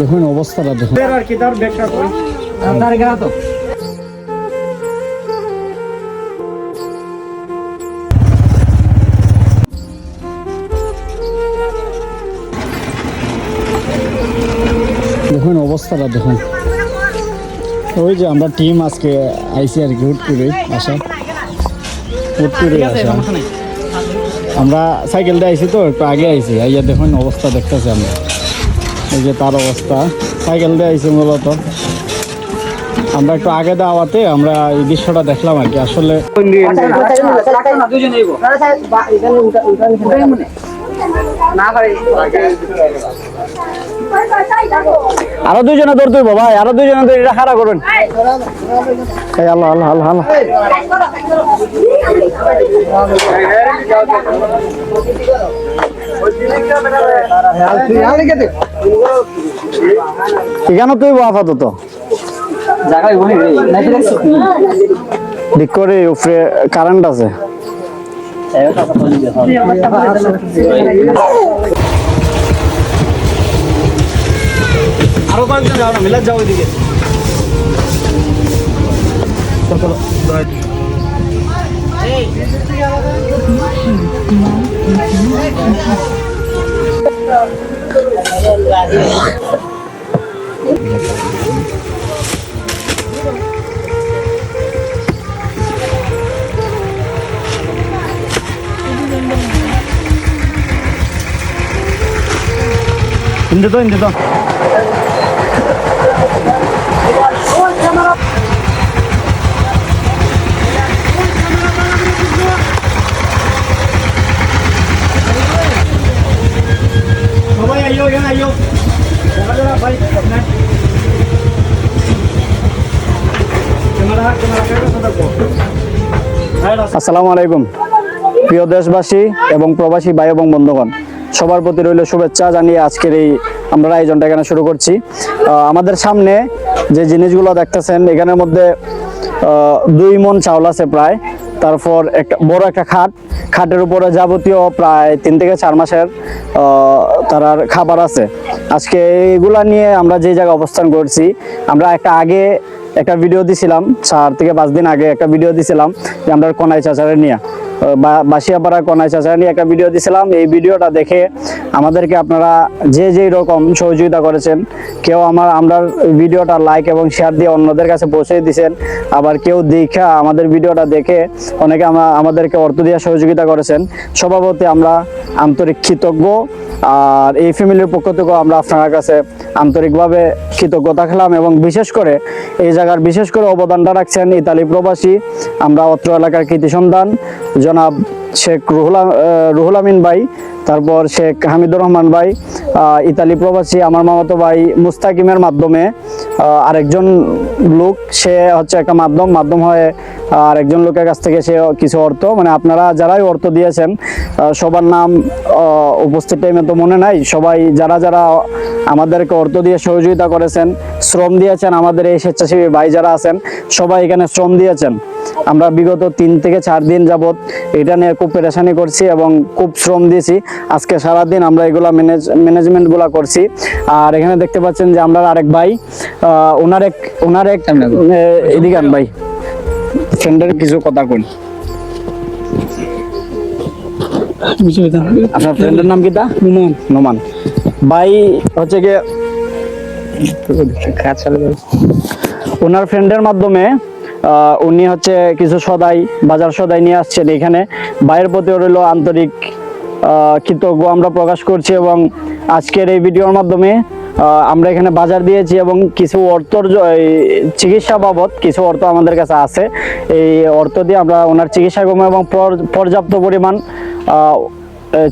দেখুন অবস্থাটা দেখুন। আর কি তার ব্যাগটা কই তো। দেখুন অবস্থাটা দেখুন। ওই যে আমরা টিম আজকে আইসি আর কি হুট করে আসা হুট করে আসা আমরা সাইকেল দিয়ে আইছি তো একটু আগে আইছি আইয়া দেখুন অবস্থা দেখতেছি আমরা। এই যে তার অবস্থা সাইকেল দিয়ে আইছি মূলত আমরা একটু আগে দেওয়াতে আমরা এই দৃশ্যটা দেখলাম আর কি আসলে আরও দুজনে দৌড় তুইব ভাই আরও দুজনে দৌড় এটা করুন এই আল্লাহ আল্লাহ আল্লাহ আল্লাহ এখানে তুই আপাতত? ঠিক করে উপরে কারেন্ট আছে। আরও কয়েকজন যাও না মিলাদ যাও ওইদিকে। হিন্দি তো হিন্দি তো সবাই আইও এখানে আসসালামু আলাইকুম। প্রিয় দেশবাসী এবং প্রবাসী ভাই এবং বন্ধুগণ, সবার প্রতি রইল শুভেচ্ছা জানিয়ে আজকের এই আমরা আয়োজনটা এখানে শুরু করছি। আমাদের সামনে যে জিনিসগুলো দেখতেছেন, এখানের মধ্যে দুই মন চাউল আছে প্রায়। তারপর একটা বড় একটা খাট খাটের উপরে যাবতীয় প্রায় তিন থেকে চার মাসের তার খাবার আছে। আজকে এগুলা নিয়ে আমরা যে জায়গায় অবস্থান করছি, আমরা একটা আগে একটা ভিডিও দিছিলাম চার থেকে পাঁচ দিন আগে একটা ভিডিও দিছিলাম, যে আমরা কনাই চাচারে নিয়ে বাসিয়াপাড়া কনাই চাচারে নিয়ে একটা ভিডিও দিছিলাম। এই ভিডিওটা দেখে আমাদেরকে আপনারা যে যেই রকম সহযোগিতা করেছেন, কেউ আমার, আমরা ভিডিওটা লাইক এবং শেয়ার দিয়ে অন্যদের কাছে পৌঁছে দিয়েছেন। আবার কেউ দেখা আমাদের ভিডিওটা দেখে অনেকে আমরা আমাদেরকে অর্থ দিয়ে সহযোগিতা করেছেন। সভাপতি আমরা আন্তরিক কৃতজ্ঞ। আর এই ফ্যামিলির পক্ষ থেকেও আমরা আপনার কাছে আন্তরিকভাবে কৃতজ্ঞতা খেলাম এবং বিশেষ করে এই জায়গার বিশেষ করে অবদানটা রাখছেন ইতালি প্রবাসী। আমরা অত্র এলাকার কৃতি সন্তান, জনাব শেখ রুহুল রুহুল আমিন ভাই। তারপর শেখ হামিদুর রহমান ভাই ইতালি প্রবাসী, আমার মামাতো ভাই মুস্তাকিমের মাধ্যমে আরেকজন লোক, সে হচ্ছে একটা মাধ্যম। মাধ্যম হয়ে আর একজন লোকের কাছ থেকে সে কিছু অর্থ মানে আপনারা যারাই অর্থ দিয়েছেন সবার নাম উপস্থিত টাইমে তো মনে নাই সবাই যারা যারা আমাদেরকে অর্থ দিয়ে সহযোগিতা করেছেন শ্রম দিয়েছেন আমাদের এই স্বেচ্ছাসেবী ভাই যারা আছেন সবাই এখানে শ্রম দিয়েছেন। আমরা বিগত তিন থেকে চার দিন যাবৎ এটা নিয়ে খুব পেরেশানি করছি এবং খুব শ্রম দিয়েছি। আজকে সারাদিন আমরা এগুলা ম্যানেজ ম্যানেজমেন্টগুলো করছি। আর এখানে দেখতে পাচ্ছেন যে আমরা আরেক ভাই ওনার এক ওনার এক আহ, এদিকে ভাই। ফ্রেন্ডের কিছু কথা কই আপনার ফ্রেন্ডের নাম কি তা? নোমান। নোমান। ভাই হচ্ছে গিয়ে ওনার ফ্রেন্ডের মাধ্যমে উনি হচ্ছে কিছু সদাই বাজার সদাই নিয়ে আসছেন এখানে। ভাইয়ের প্রতি রইল আন্তরিক কৃতজ্ঞ আমরা প্রকাশ করছি এবং আজকের এই ভিডিওর মাধ্যমে আমরা এখানে বাজার দিয়েছি এবং কিছু অর্থর এই চিকিৎসা বাবদ কিছু অর্থ আমাদের কাছে আছে। এই অর্থ দিয়ে আমরা ওনার চিকিৎসা কমে এবং পর- পর্যাপ্ত পরিমাণ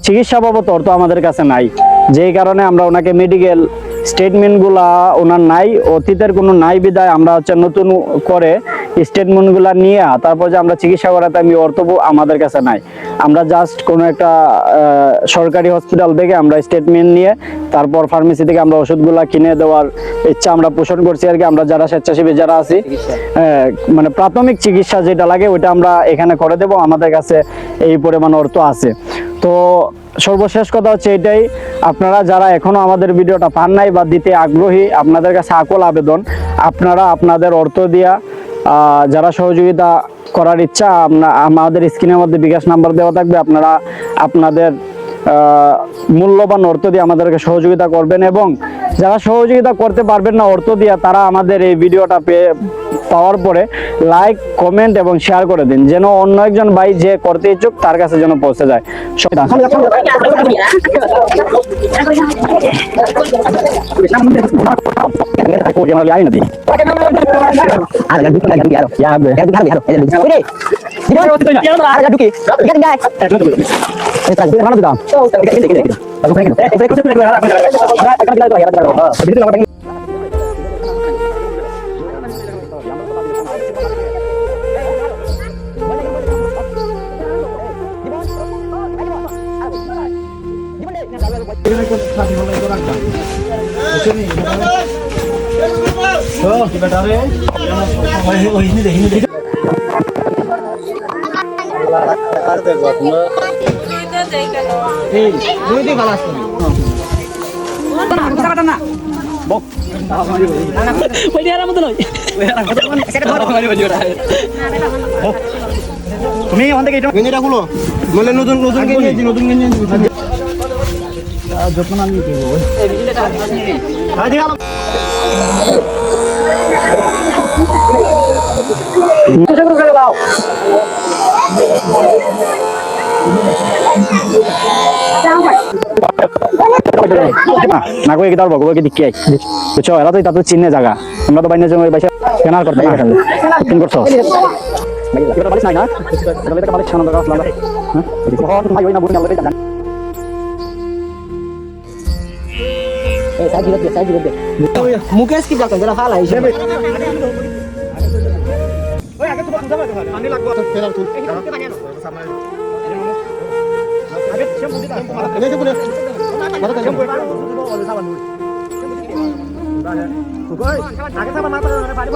চিকিৎসা বাবদ অর্থ আমাদের কাছে নাই। যেই কারণে আমরা ওনাকে মেডিকেল স্টেটমেন্টগুলা ওনার নাই, অতীতের কোনো নাই বিদায় আমরা হচ্ছে নতুন করে স্টেটমেন্টগুলা নিয়ে তারপর যে আমরা চিকিৎসা করাতে আমি অর্থ আমাদের কাছে নাই। আমরা জাস্ট কোনো একটা সরকারি হসপিটাল থেকে আমরা স্টেটমেন্ট নিয়ে তারপর ফার্মেসি থেকে আমরা ওষুধগুলা কিনে দেওয়ার ইচ্ছা আমরা পোষণ করছি আর কি। আমরা যারা স্বেচ্ছাসেবী যারা আছি মানে প্রাথমিক চিকিৎসা যেটা লাগে ওইটা আমরা এখানে করে দেব। আমাদের কাছে এই পরিমাণ অর্থ আছে। তো সর্বশেষ কথা হচ্ছে এটাই আপনারা যারা এখনও আমাদের ভিডিওটা পান নাই বা দিতে আগ্রহী আপনাদের কাছে আকল আবেদন। আপনারা আপনাদের অর্থ দিয়া যারা সহযোগিতা করার ইচ্ছা আপনার আমাদের স্ক্রিনের মধ্যে বিকাশ নাম্বার দেওয়া থাকবে। আপনারা আপনাদের মূল্যবান অর্থ দিয়ে আমাদেরকে সহযোগিতা করবেন এবং যারা সহযোগিতা করতে পারবেন না অর্থ দিয়ে, তারা আমাদের এই ভিডিওটা পেয়ে পাওয়ার পরে লাইক কমেন্ট এবং শেয়ার করে দিন যেন অন্য একজন ভাই যে করতে ইচ্ছুক তার কাছে যেন পৌঁছে যায় তুমি থেকে এটা নতুন নতুন নতুন যত্ন না নিতে হবে না কই কি তার বকবো দিকে বুঝছ এরা তো তাতে চিনে জায়গা আমরা তো বাইনে জমি কেনার করতে না কিন করছ এটা না না বুঝনা লরে জানা মুকেশ কি যাচ্ছে যারা ফালা হিসেবে পানি লাগবে ফেরার তুল আগে সাবান না পারে পানি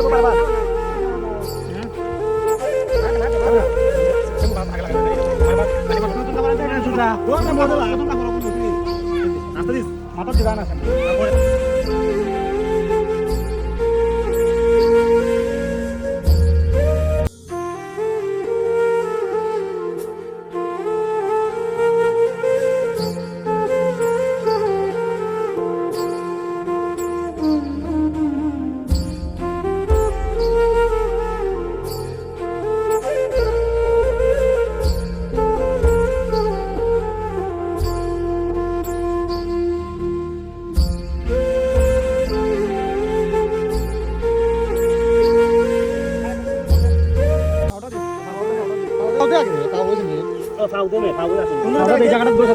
পড়তে পারবা মে খাব না এই জায়গাটা বসে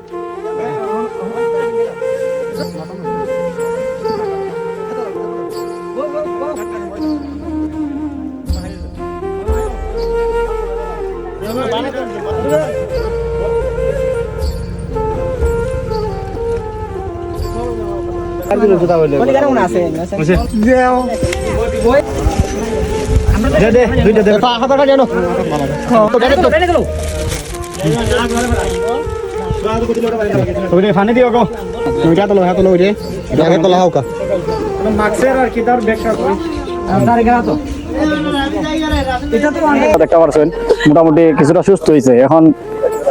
ফানি দিও গো ওইটা তো লোহা তো। ওইটা এটা তো লাহাও কা মাক্সের আর কি তার ব্যাগটা কই দেখতে পারছেন মোটামুটি কিছুটা সুস্থ হয়েছে এখন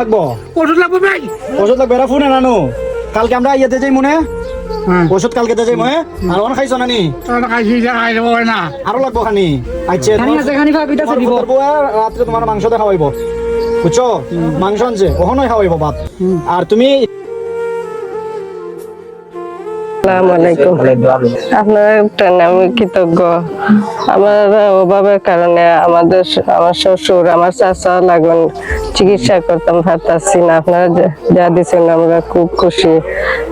লাগবো ওষুধ লাগবে ভাই? ওষুধ লাগবে এরা ফোনে নানো। কালকে আমরা ইয়েতে যাই মনে। ওষুধ কালকে যাই মনে। আর অন খাইছো নানি? আরও লাগবো খানি। আচ্ছা রাত্রে তোমার মাংস দেখা হইব। বুঝছ? মাংস আনছে খাওয়াইব ভাত। আর তুমি আসসালামু আপনার আমি কৃতজ্ঞ। আমার অভাবের কারণে আমাদের আমার শ্বশুর আমার চাচা লাগুন চিকিৎসা করতাম পারতাছি না। আপনারা যা- দিচ্ছেন আমরা খুব খুশি।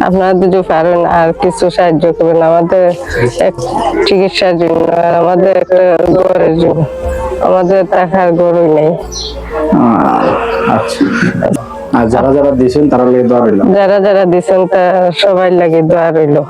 আপনারা যদি পারেন আর কিছু সাহায্য করবেন আমাদের এক চিকিৎসার জন্য আর আমাদের একটা ঘরের জন্য। আমাদের টাকার গরুই নেই। আচ্ছা। আর যারা যারা দিয়েছেন তারা লেগে দোয়া রইল। যারা যারা দিচ্ছেন তা সবাই লাগে দোয়া রইল।